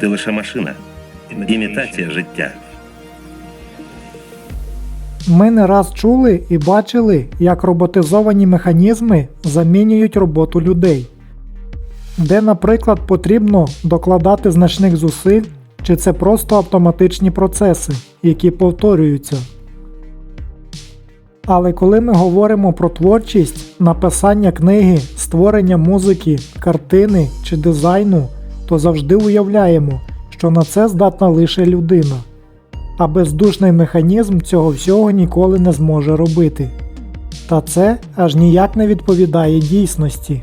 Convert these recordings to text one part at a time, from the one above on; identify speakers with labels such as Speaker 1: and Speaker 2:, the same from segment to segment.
Speaker 1: Ти лише машина, імітація життя.
Speaker 2: Ми не раз чули і бачили, як роботизовані механізми замінюють роботу людей, де, наприклад, потрібно докладати значних зусиль, чи це просто автоматичні процеси, які повторюються. Але коли ми говоримо про творчість, написання книги, створення музики, картини чи дизайну, то завжди уявляємо, що на це здатна лише людина а бездушний механізм цього всього ніколи не зможе робити. Та це аж ніяк не відповідає дійсності.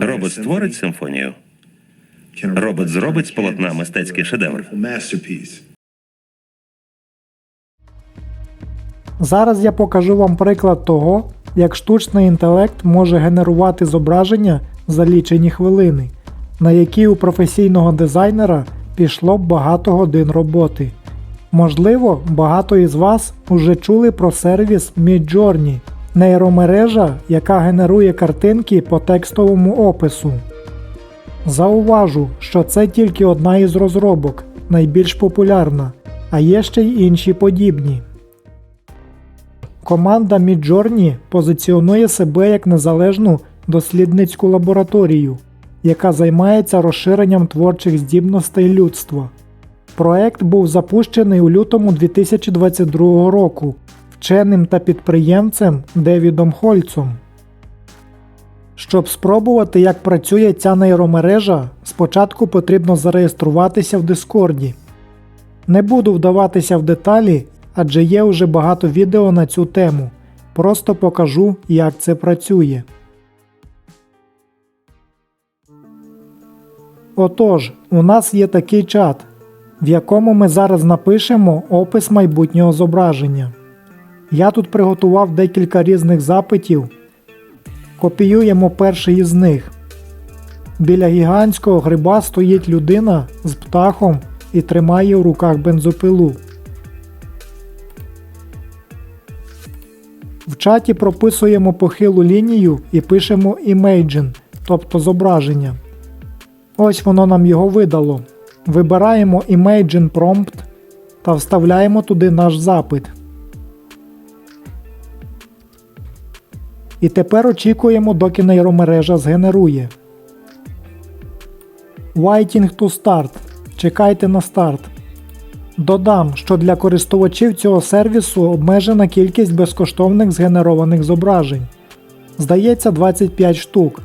Speaker 1: Робот створить симфонію. Робот зробить з полотна мистецький шедевр.
Speaker 2: Зараз я покажу вам приклад того, як штучний інтелект може генерувати зображення за лічені хвилини, на які у професійного дизайнера пішло б багато годин роботи. Можливо, багато із вас уже чули про сервіс Midjourney – нейромережа, яка генерує картинки по текстовому опису. Зауважу, що це тільки одна із розробок, найбільш популярна, а є ще й інші подібні. Команда Midjourney позиціонує себе як незалежну дослідницьку лабораторію, яка займається розширенням творчих здібностей людства. Проект був запущений у лютому 2022 року вченим та підприємцем Девідом Хольцом. Щоб спробувати, як працює ця нейромережа, спочатку потрібно зареєструватися в Дискорді. Не буду вдаватися в деталі, адже є вже багато відео на цю тему. Просто покажу, як це працює. Отож, у нас є такий чат, в якому ми зараз напишемо опис майбутнього зображення. Я тут приготував декілька різних запитів. Копіюємо перший із них. Біля гігантського гриба стоїть людина з птахом і тримає в руках бензопилу. В чаті прописуємо похилу лінію і пишемо Imagine, тобто зображення. Ось воно нам його видало. Вибираємо Imagine Prompt та вставляємо туди наш запит. І тепер очікуємо, доки нейромережа згенерує. Waiting to start. Чекайте на старт. Додам, що для користувачів цього сервісу обмежена кількість безкоштовних згенерованих зображень. Здається, 25 штук.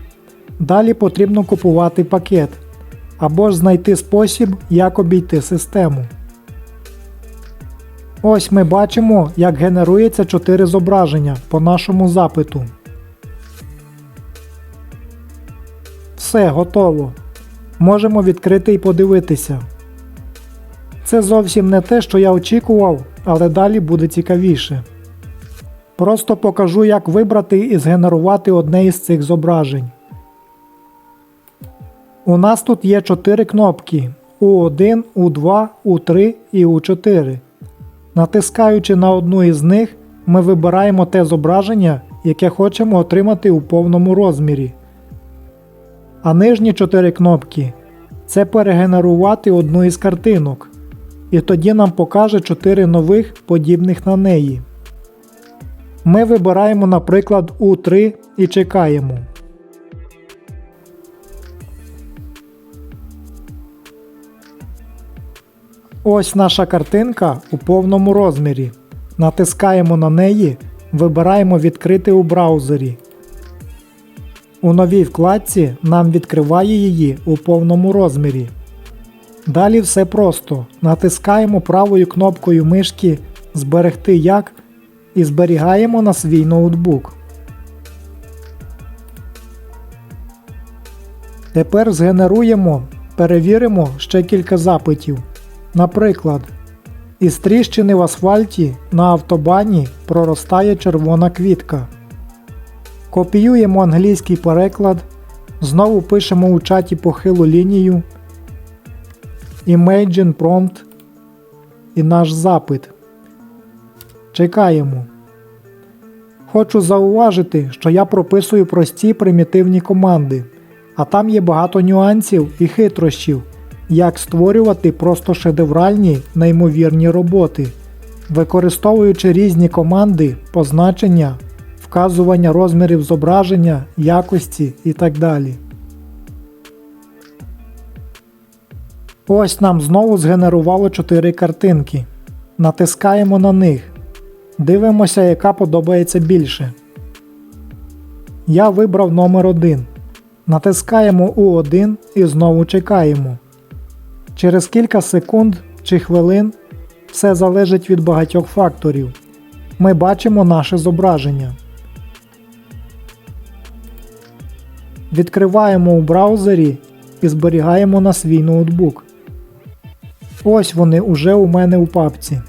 Speaker 2: Далі потрібно купувати пакет або ж знайти спосіб, як обійти систему. Ось ми бачимо, як генерується 4 зображення по нашому запиту. Все готово. Можемо відкрити і подивитися. Це зовсім не те, що я очікував, але далі буде цікавіше. Просто покажу, як вибрати і згенерувати одне із цих зображень. У нас тут є 4 кнопки U1, U2, U3 і U4. Натискаючи на одну із них, ми вибираємо те зображення, яке хочемо отримати у повному розмірі. А нижні 4 кнопки це перегенерувати одну із картинок. І тоді нам покаже 4 нових подібних на неї. Ми вибираємо, наприклад, U3 і чекаємо. Ось наша картинка у повному розмірі. Натискаємо на неї, вибираємо відкрити у браузері. У новій вкладці нам відкриває її у повному розмірі. Далі все просто. Натискаємо правою кнопкою мишки Зберегти як і зберігаємо на свій ноутбук. Тепер згенеруємо, перевіримо ще кілька запитів. Наприклад, із тріщини в асфальті на автобані проростає червона квітка. Копіюємо англійський переклад, знову пишемо у чаті похилу лінію, Imagine Prompt і наш запит. Чекаємо. Хочу зауважити, що я прописую прості примітивні команди. А там є багато нюансів і хитрощів, як створювати просто шедевральні неймовірні роботи, використовуючи різні команди, позначення, вказування розмірів зображення, якості і так далі. Ось нам знову згенерувало 4 картинки. Натискаємо на них. Дивимося, яка подобається більше. Я вибрав номер 1. Натискаємо U1 і знову чекаємо. Через кілька секунд чи хвилин все залежить від багатьох факторів. Ми бачимо наше зображення. Відкриваємо у браузері і зберігаємо на свій ноутбук. Ось вони уже у мене у папці.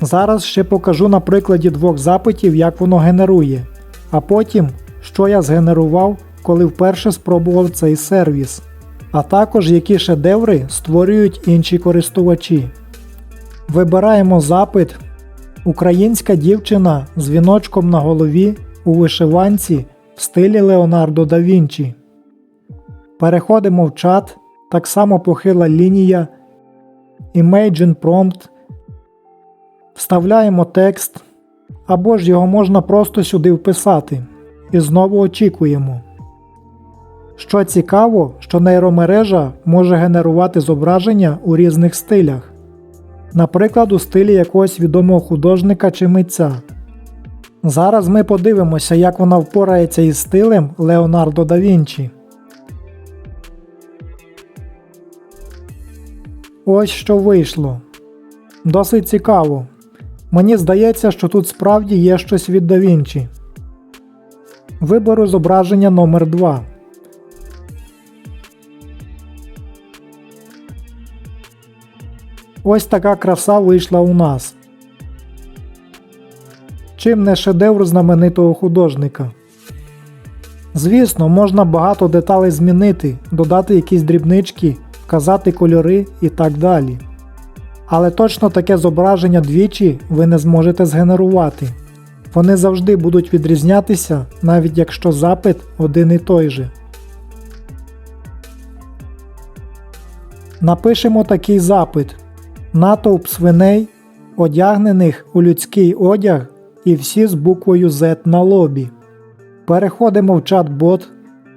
Speaker 2: Зараз ще покажу на прикладі двох запитів, як воно генерує, а потім, що я згенерував, коли вперше спробував цей сервіс, а також які шедеври створюють інші користувачі. Вибираємо запит Українська дівчина з віночком на голові у вишиванці в стилі Леонардо да Вінчі. Переходимо в чат, так само похила лінія, Imagine Prompt, вставляємо текст, або ж його можна просто сюди вписати. І знову очікуємо. Що цікаво, що нейромережа може генерувати зображення у різних стилях, наприклад, у стилі якогось відомого художника чи митця. Зараз ми подивимося, як вона впорається із стилем Леонардо да Вінчі. Ось що вийшло. Досить цікаво. Мені здається, що тут справді є щось від да Виберу зображення номер 2 Ось така краса вийшла у нас. Чим не шедевр знаменитого художника. Звісно, можна багато деталей змінити, додати якісь дрібнички, вказати кольори і так далі. Але точно таке зображення двічі ви не зможете згенерувати. Вони завжди будуть відрізнятися, навіть якщо запит один і той же. Напишемо такий запит: натовп свиней, одягнених у людський одяг, і всі з буквою Z на лобі. Переходимо в чат-бот,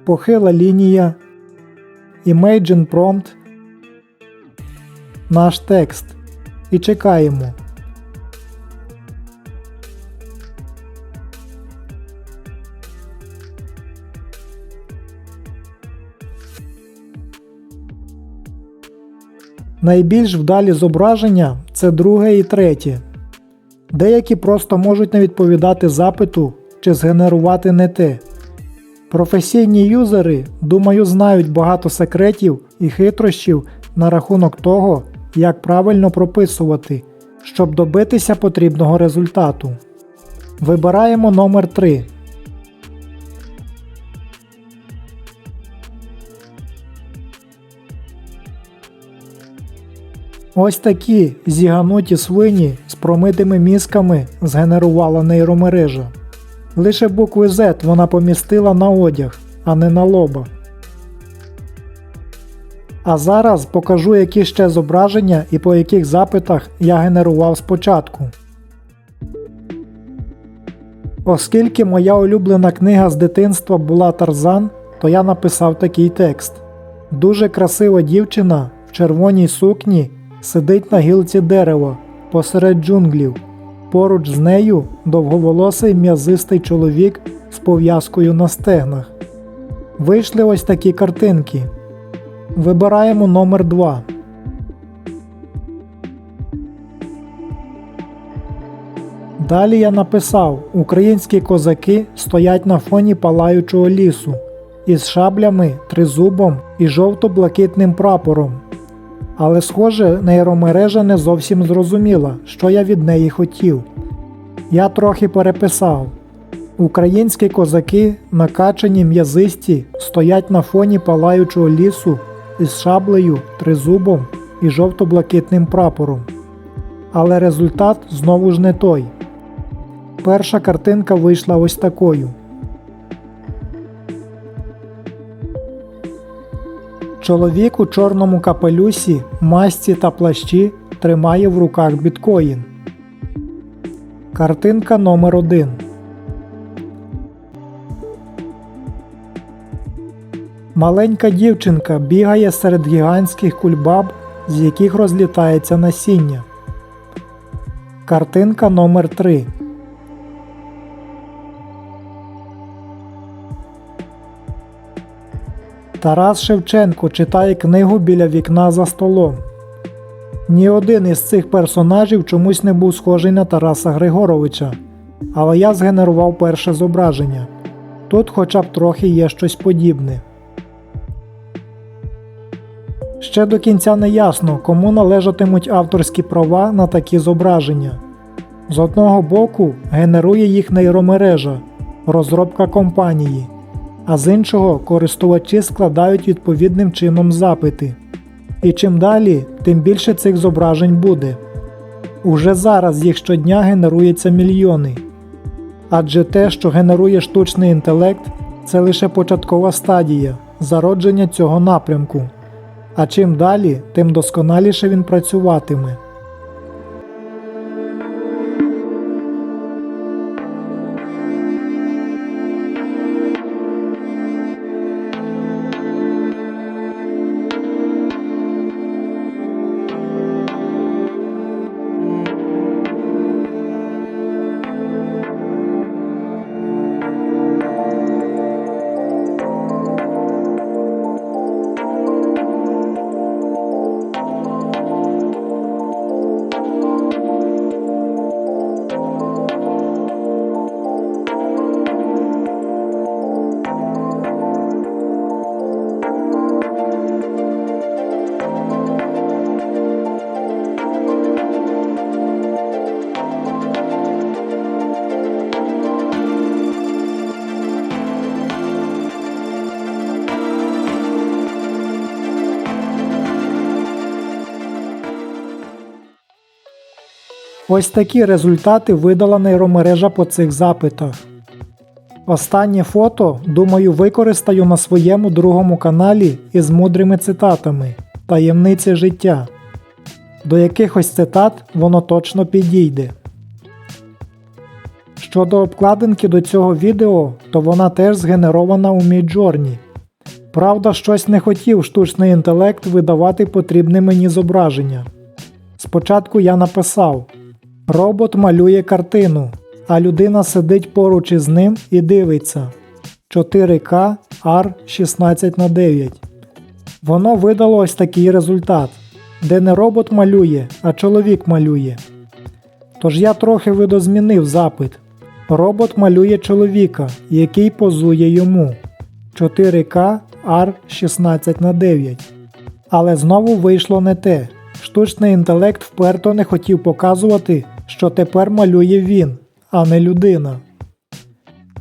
Speaker 2: похила лінія, Imagine Prompt, наш текст і чекаємо. Найбільш вдалі зображення це друге і третє. Деякі просто можуть не відповідати запиту чи згенерувати не те. Професійні юзери, думаю, знають багато секретів і хитрощів на рахунок того, як правильно прописувати, щоб добитися потрібного результату. Вибираємо номер 3. Ось такі зігануті свині з промитими мізками згенерувала нейромережа. Лише букви Z вона помістила на одяг, а не на лоба. А зараз покажу, які ще зображення і по яких запитах я генерував спочатку. Оскільки моя улюблена книга з дитинства була Тарзан, то я написав такий текст. Дуже красива дівчина в червоній сукні сидить на гілці дерева посеред джунглів. Поруч з нею довговолосий м'язистий чоловік з пов'язкою на стегнах. Вийшли ось такі картинки. Вибираємо номер 2. Далі я написав: Українські козаки стоять на фоні палаючого лісу із шаблями, тризубом і жовто-блакитним прапором. Але, схоже, нейромережа не зовсім зрозуміла, що я від неї хотів. Я трохи переписав. Українські козаки, накачані м'язисті, стоять на фоні палаючого лісу із шаблею, тризубом і жовто-блакитним прапором. Але результат знову ж не той. Перша картинка вийшла ось такою. Чоловік у чорному капелюсі, масці та плащі тримає в руках біткоін. Картинка номер 1 Маленька дівчинка бігає серед гігантських кульбаб, з яких розлітається насіння. Картинка номер 3 Тарас Шевченко читає книгу біля вікна за столом. Ні один із цих персонажів чомусь не був схожий на Тараса Григоровича, але я згенерував перше зображення. Тут хоча б трохи є щось подібне. Ще до кінця не ясно, кому належатимуть авторські права на такі зображення. З одного боку генерує їх нейромережа, розробка компанії, а з іншого користувачі складають відповідним чином запити. І чим далі, тим більше цих зображень буде. Уже зараз їх щодня генерується мільйони. Адже те, що генерує штучний інтелект, це лише початкова стадія зародження цього напрямку. А чим далі, тим досконаліше він працюватиме. Ось такі результати видала нейромережа по цих запитах. Останнє фото, думаю, використаю на своєму другому каналі із мудрими цитатами Таємниці життя. До якихось цитат воно точно підійде. Щодо обкладинки до цього відео, то вона теж згенерована у Midjourney. Правда, щось не хотів штучний інтелект видавати потрібне мені зображення. Спочатку я написав: Робот малює картину, а людина сидить поруч із ним і дивиться 4К R 16 на 9. Воно видало ось такий результат, де не робот малює, а чоловік малює. Тож я трохи видозмінив запит. Робот малює чоловіка, який позує йому 4К R 16 на 9. Але знову вийшло не те. Штучний інтелект вперто не хотів показувати, що тепер малює він, а не людина.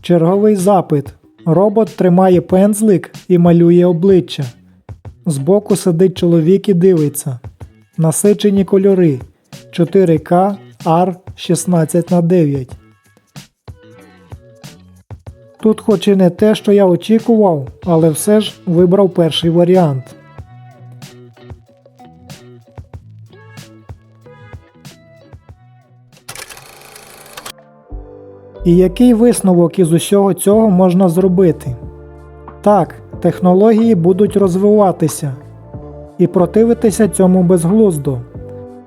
Speaker 2: Черговий запит. Робот тримає пензлик і малює обличчя. Збоку сидить чоловік і дивиться. Насичені кольори 4К R 16 на 9. Тут хоч і не те, що я очікував, але все ж вибрав перший варіант. І який висновок із усього цього можна зробити? Так, технології будуть розвиватися, і противитися цьому безглуздо.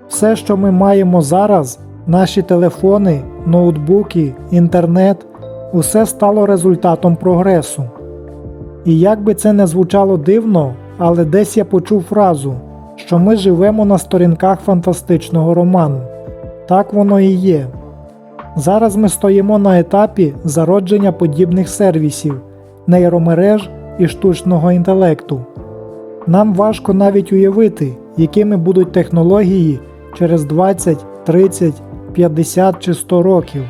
Speaker 2: Все, що ми маємо зараз, наші телефони, ноутбуки, інтернет, усе стало результатом прогресу. І як би це не звучало дивно, але десь я почув фразу, що ми живемо на сторінках фантастичного роману. Так воно і є. Зараз ми стоїмо на етапі зародження подібних сервісів, нейромереж і штучного інтелекту. Нам важко навіть уявити, якими будуть технології через 20, 30, 50 чи 100 років.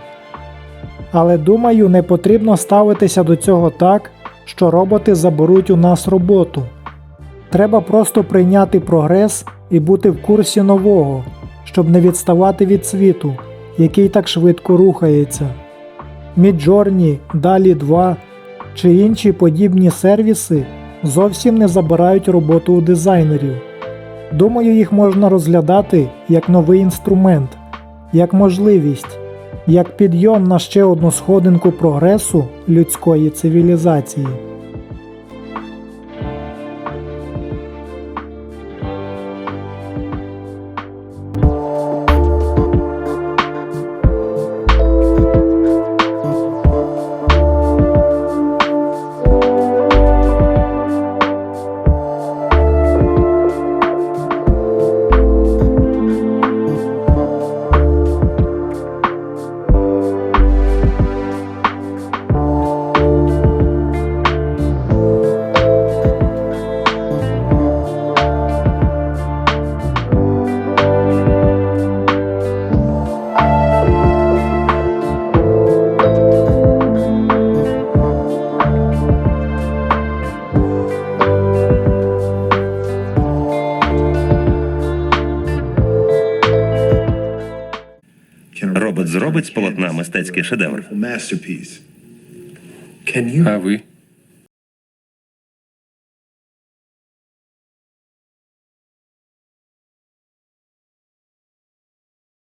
Speaker 2: Але думаю, не потрібно ставитися до цього так, що роботи заберуть у нас роботу. Треба просто прийняти прогрес і бути в курсі нового, щоб не відставати від світу, який так швидко рухається. Midjourney, DALI 2 чи інші подібні сервіси зовсім не забирають роботу у дизайнерів. Думаю, їх можна розглядати як новий інструмент, як можливість, як підйом на ще одну сходинку прогресу людської цивілізації.
Speaker 1: Робот зробить з полотна мистецький шедевр.
Speaker 3: А ви?